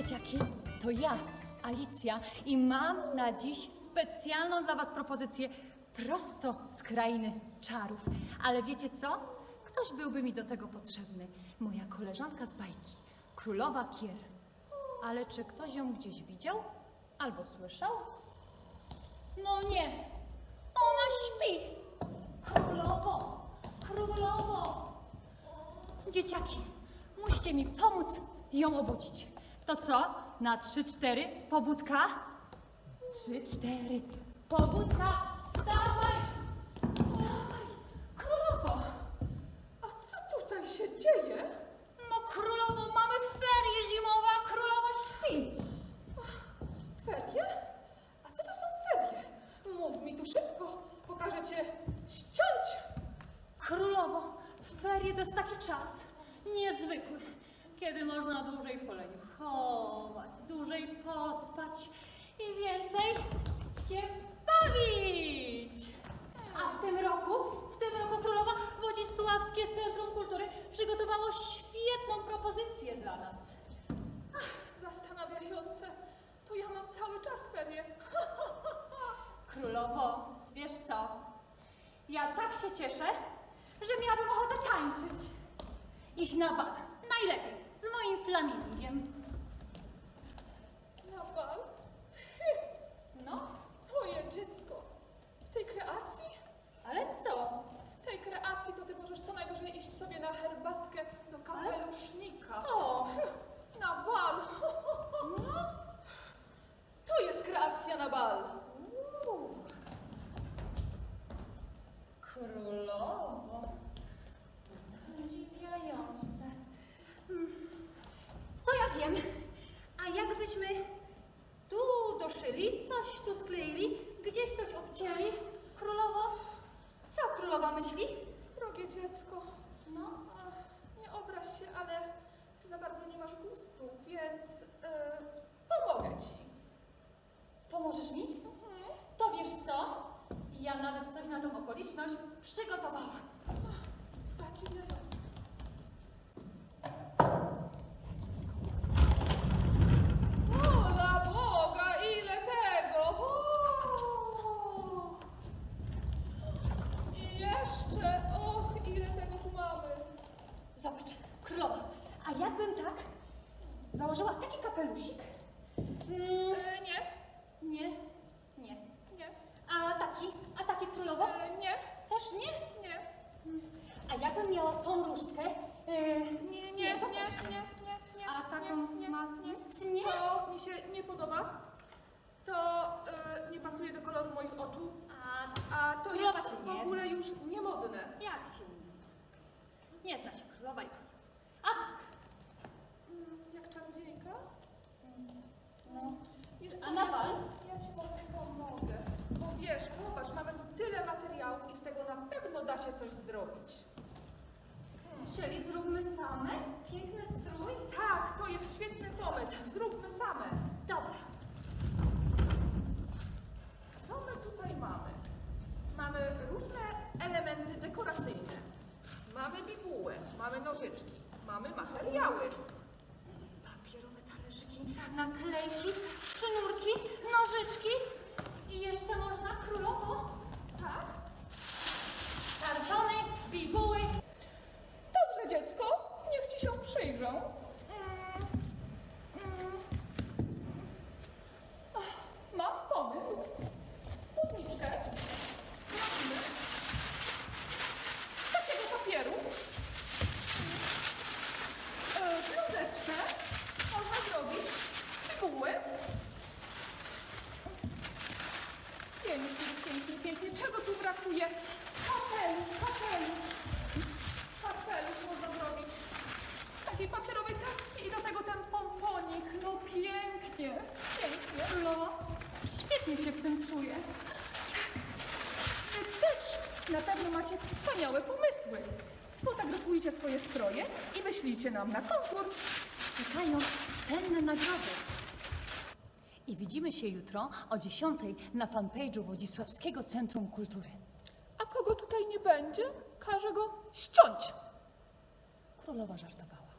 dzieciaki, to ja, Alicja, i mam na dziś specjalną dla Was propozycję prosto z krainy czarów. Ale wiecie co? Ktoś byłby mi do tego potrzebny. Moja koleżanka z bajki, królowa Kier. Ale czy ktoś ją gdzieś widział albo słyszał? No nie, ona śpi. Królowo, królowo. Dzieciaki, musicie mi pomóc ją obudzić. To co? Na trzy, cztery, pobudka? Trzy, cztery, pobudka, wstawaj! Wstawaj, królowo! A co tutaj się dzieje? No królowo, mamy ferie zimowe, a królowa śpi. Ferie? A co to są ferie? Mów mi tu szybko, pokażę cię ściąć. Królowo, ferie to jest taki czas niezwykły, kiedy można dłużej po leniu chować, dłużej pospać i więcej się bawić. A w tym roku, w tym roku Królowa Wodzisławskie Centrum Kultury przygotowało świetną propozycję dla nas. Zastanawiające. To ja mam cały czas ferie. Królowo, wiesz co? Ja tak się cieszę, że miałabym ochotę tańczyć. Iść na bal. Najlepiej. Z moim flamingiem. Na bal? No, Moje dziecko. W tej kreacji? ale co? W tej kreacji to ty możesz co najwyżej iść sobie na herbatkę do kapelusznika. O! Na bal. No. To jest kreacja na bal. Jakbyśmy tu doszyli, coś tu skleili, gdzieś coś obcięli? Królowo? Co królowa myśli? Drogie dziecko, No, a, nie obraź się, ale ty za bardzo nie masz gustu, więc e, pomogę ci. pomożesz mi? To wiesz co? Ja nawet coś na tą okoliczność przygotowałam. Zadziwiające. Ola Boga, ile tego! O! I jeszcze, och, ile tego tu mamy. Zobacz, królowa, a jakbym tak założyła taki kapelusik? Mm, E, nie, nie, nie. nie, A taki, a taki królowo? e, nie, Też nie? nie, A jakbym miała tą różdżkę? Yy, nie, nie, to nie, też nie, nie, nie. A taką nie, nie, masnicę nie? To mi się nie podoba. To e, nie pasuje do koloru moich oczu. A A to Królowa jest się w nie ogóle już niemodne. jak się nie zna? Się królowa i koniec. A tak, Mm, Jak czarodziejka? no. Wiesz A na ja ci, ja ci może pomogę. Bo wiesz, popatrz, mamy tu tyle materiałów i z tego na pewno da się coś zrobić. Czyli zróbmy same piękny strój? Tak, to jest świetny pomysł. Zróbmy same. Dobra. Co my tutaj mamy? Mamy różne elementy dekoracyjne. Mamy bibułę, mamy nożyczki, mamy materiały. Papierowe talerzyki, naklejki, sznurki, nożyczki i jeszcze można królowo Tak? kartony, bibuły. Dobrze, dziecko, niech ci się przyjrzą. Mm, mm. Ach, Mam pomysł. Spódniczkę robimy z takiego papieru. E, Bluzeczkę można zrobić Pięknie, pięknie, pięknie. Czego tu brakuje? Kapelusz, kapelusz. Kapelusz można zrobić z takiej papierowej taski i do tego ten pomponik. No pięknie, pięknie. Królowo, świetnie się w tym czuję. Wy też na pewno macie wspaniałe pomysły. Sfotografujcie swoje stroje i wyślijcie nam na konkurs. Czekają cenne nagrody. I widzimy się jutro o 10 na fanpage'u Wodzisławskiego Centrum Kultury. A kogo tutaj nie będzie, każę go ściąć. Królowa żartowała.